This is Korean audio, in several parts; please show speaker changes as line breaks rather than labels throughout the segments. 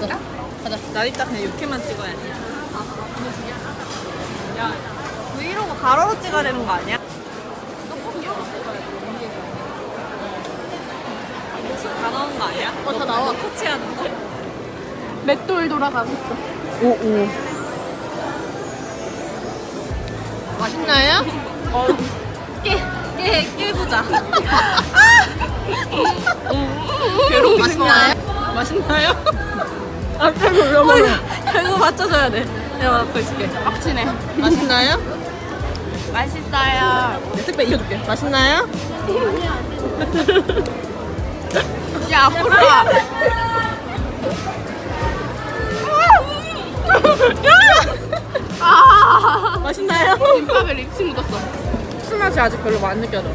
가자. 가자.
나 이따 그냥 육회만 찍어야지. 야, 브이로그 가로로 찍어야 되는 거 아니야? 다 나온 거 아니야?
어, 다 나와.
코치하는 거?
맷돌 돌아가고 있어.
오, 오.
맛있나요?
어, 깨, 깨, 깨보자. 괴로워.
맛있나요?
맛있나요? 앞에 올려버려. 이거 맞춰줘야 돼. 내가 맞고 있을게.
빡치네.
맛있나요?
맛있어요.
내 택배 이겨줄게. 맛있나요?
야, 앞으로 와. 아.
맛있나요?
김밥에 립싱 묻었어.
술 맛이 아직 별로 안 느껴져.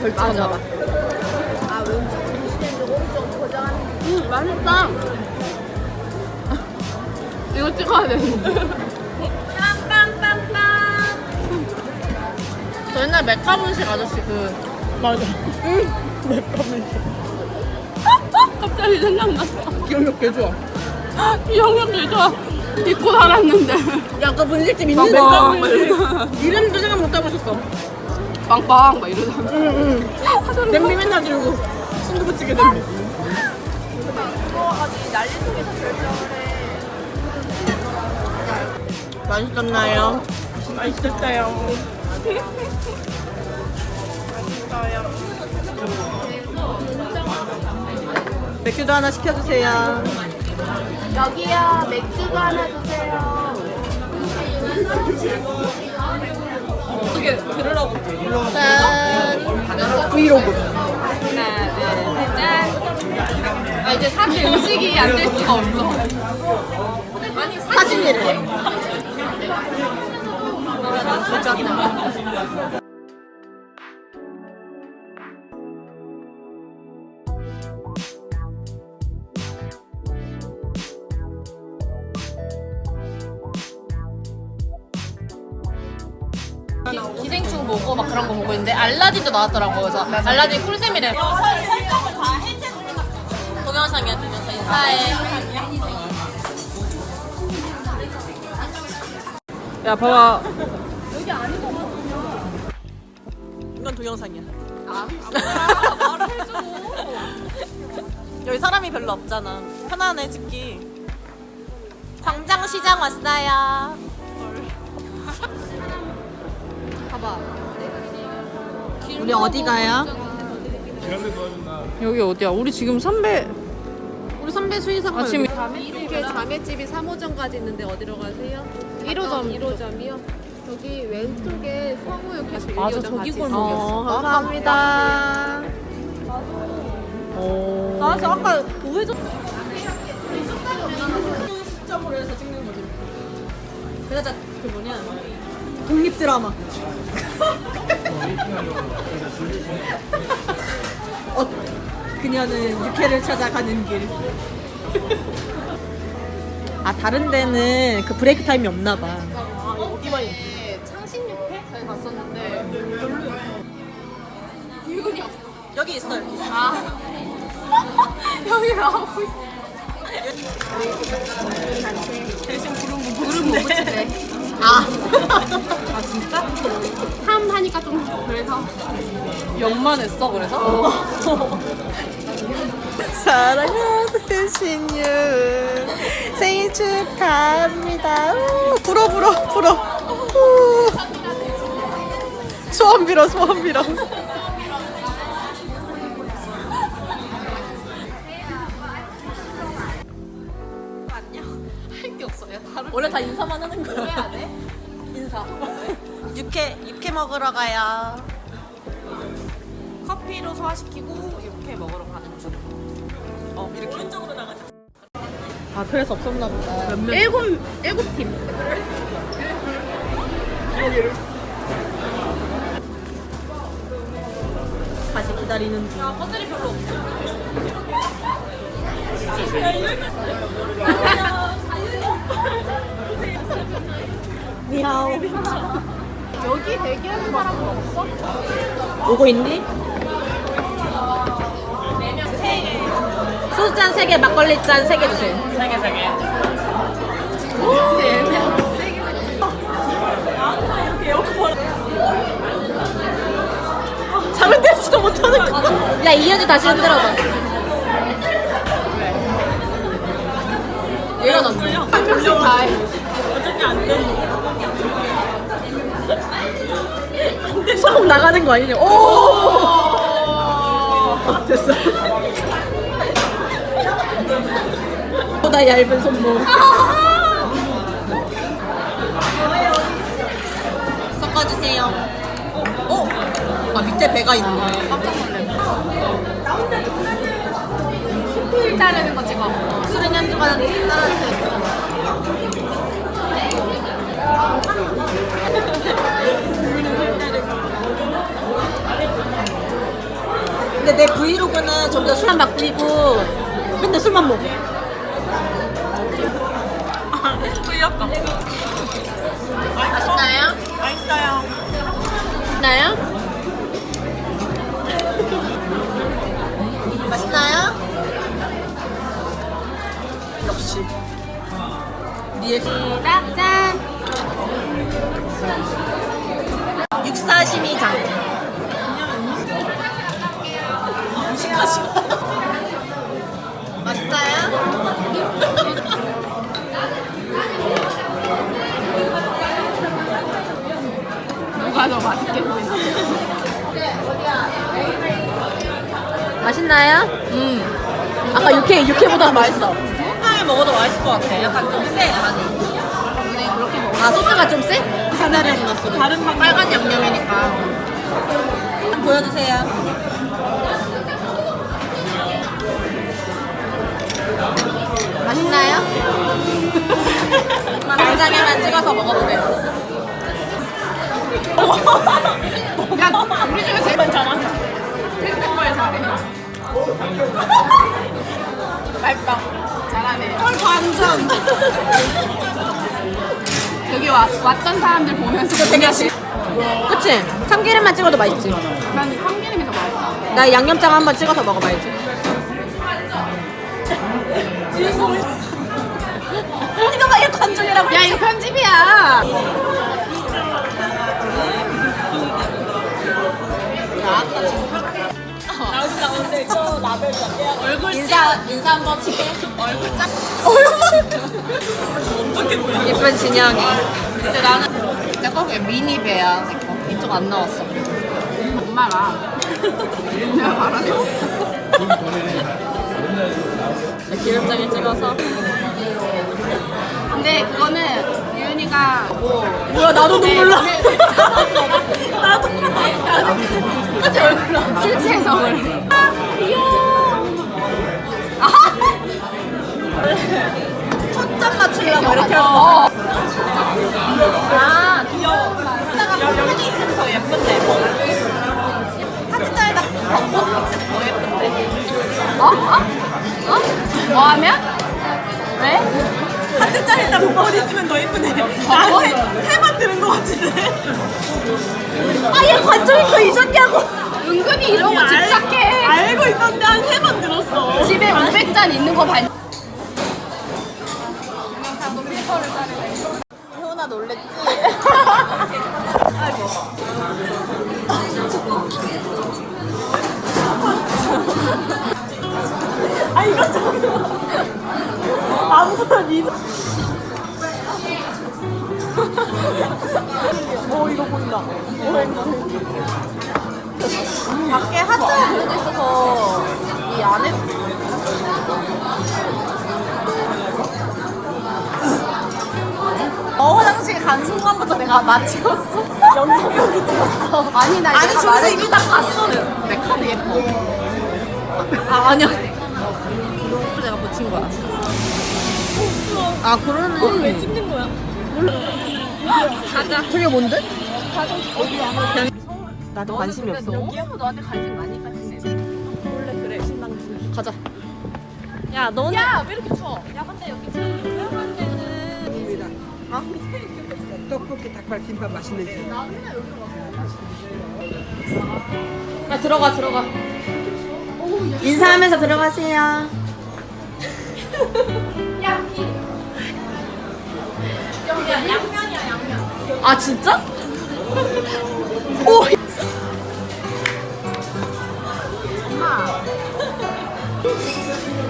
벌칙인가 봐.
음, 맛있다. 이거 찍어야 돼.
저 옛날 메카분식 아저씨 그 맞아. 응. 메카분식.
갑자기 생각났어.
기억력 개 좋아.
기억력 개 좋아. 잊고 살았는데.
야, 그 분식집 있는
빵빵.
메카분식. 이름도 생각 못 해보셨어.
빵빵 막 이러다.
응, 응. 냄비 맨날 들고 순두부찌개 냄비. 맛있었나요? 맛있었어요. 맥주도 하나 시켜주세요.
여기요. 맥주도 하나 주세요.
어떻게 들으라고?
짠.
브이로그.
하나, 둘, 짠. 아, 이제 사실 음식이 안 될 수가 없어. 아니,
사진이래.
기, 기생충 보고 막 그런 거 보고 있는데 알라딘도 나왔더라고 그래서 알라딘 꿀잼이래. 동영상이야 동영상. 인사해
야, 봐봐. 이건 동영상이야.
아,
말을 해줘. 여기 사람이 별로 없잖아. 편안해 찍기. 광장시장 왔어요.
봐봐
우리 어디 가요? 여기 어디야? 우리 지금 선배 우리 선배 수의사가
아침
이렇게 자매집이 3호점까지 있는데 어디로 가세요?
1호점.
1호점이요? 저기 왼쪽에 성우역 계속
맞아,
1호점
저기 골목이었어.
있어요.
어, 감사합니다. 오. 나저 아까 우회전 시점으로 해서 찍는 거지. 그 뭐냐 독립 드라마. 어, 그녀는 육회를 찾아가는 길. 아 다른 데는 그 브레이크 타임이 없나 봐. 아 여기만
창신육회? 저희 갔었는데
여기 있어 여기.
아 여기 나오고 있어
대신 구름 못
구름 못 붙이네
아. 아 진짜?
3 하니까 좀 그래서
영만 했어 그래서? 사랑하는 신유 생일 축하합니다. 우, 불어 불어 불어. 우. 소원 빌어 소원 빌어. 원래 다 인사만 하는 거야. 인사. 육회 육회 먹으러 가요. 커피로 소화시키고 육회 먹으러 가는 중. 어 이렇게 왼쪽으로 나가자. 아 그래서 없었나 보다. 몇 명?
일곱 일곱 팀
다시 기다리는 중.
것들이 별로 없어
니하오.
여기 대기하는 사람은 없어?
오고 있니? 소주 잔 3개, 막걸리 잔 3개 주세요.
세개 세개.
잠을 때지도 못하는 거. 야, 이현주 다시 흔들어봐. 일어났네.
한 명씩 다 해.
어차피 안 돼.
소금 나가는 거 아니냐? 오! 보다 얇은 손목. 섞어주세요. 어? 아 밑에 배가 있네. 깜짝 놀래.
술 따르는 거 찍어.
술은 현주가 따라주세요. 근데 내 브이로그는 점점 술만 바뀌고 맨날 술만 먹어.
끌렸다.
맛있나요?
맛있어요.
맛있나요? 맛있나요? 음. 아까 육회 육회보다 맛있어.
한강에 먹어도 맛있을 것 같아. 약간 좀 세, 간이.
아 소스가 좀 세? 하나를 넣었어.
다른 방
빨간 양념이니까. 보여주세요. 맛있나요? 간장에만 찍어서 먹어보세요.
야, 우리 중에 제일 잘하네. 맛있다. 잘하네.
헐 반전.
여기 와, 왔던 사람들 보면서 되게 맛있
그치? 참기름만 찍어도 맛있지.
난 참기름이 더 맛있어.
나 양념장 한번 찍어서 먹어봐야지. 이거 봐, 이거 관종이라고.
야, 이거 편집이야.
저 라벨 얼굴
인사 인사 한번 치게.
얼굴 짝.
예쁜 진영이.
근데 나는 내 거에 미니 배야. 내 거.
이쪽 안 나왔어.
엄마가 내가 말하죠?
기름장에 찍어서.
근데 그거는 유은이가 뭐
뭐야 나도 눈물 나.
나도
똑같이 얼굴 나.
실체해석을
초 맞추려고 이렇게
어.
하고. 아
귀여워. 여기 있으면 더 예쁜데.
하트 짜리다.
더 예쁜데.
어? 어? 어? 뭐 하면? 왜?
하트 짜리다 머리 있으면 더 예쁘네. 나한테 해만 들은 것 같은데.
아얘 관종이 더 잊었냐고.
은근히 이런 거 집착해
알고 있었는데 한 세 번 들었어.
집에 500잔 있는 거 반.
효나 놀랬지?
아 이거 좀. 아무것도 니. 오 이거 보인다.
밖에 하트가 그려져 있어서 이 안에 간 순간부터 내가 나 찍었어. 영상 여기 찍었어.
아니 나
아니 저기서. 이미 다 갔어
내 카드 예뻐.
아 아니야. 이거 내가 붙인 거야. 아 그러네. 왜 찍는 거야?
가자.
저게 뭔데? 나도 관심이 없어.
너무 너한테 관심 많이 가지네.
원래 그래. 신랑.
가자. 야 너는
야왜 이렇게 추워? 야 근데 여기 지금 유명한 데는
떡볶이 닭발 김밥 맛있는지
야 들어가 들어가 인사하면서 들어가세요 아 진짜? 오.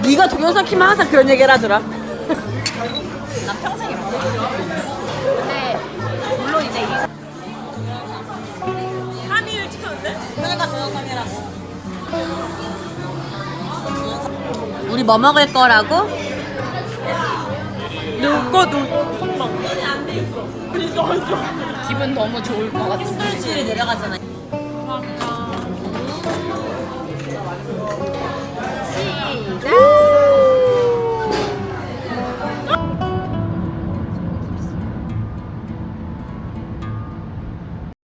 네가 동영상 키면 항상 그런 얘기를 하더라. 우리 뭐 먹을 거라고? 누거도
기분 너무 좋을 것 같아.
술질이 내려가잖아.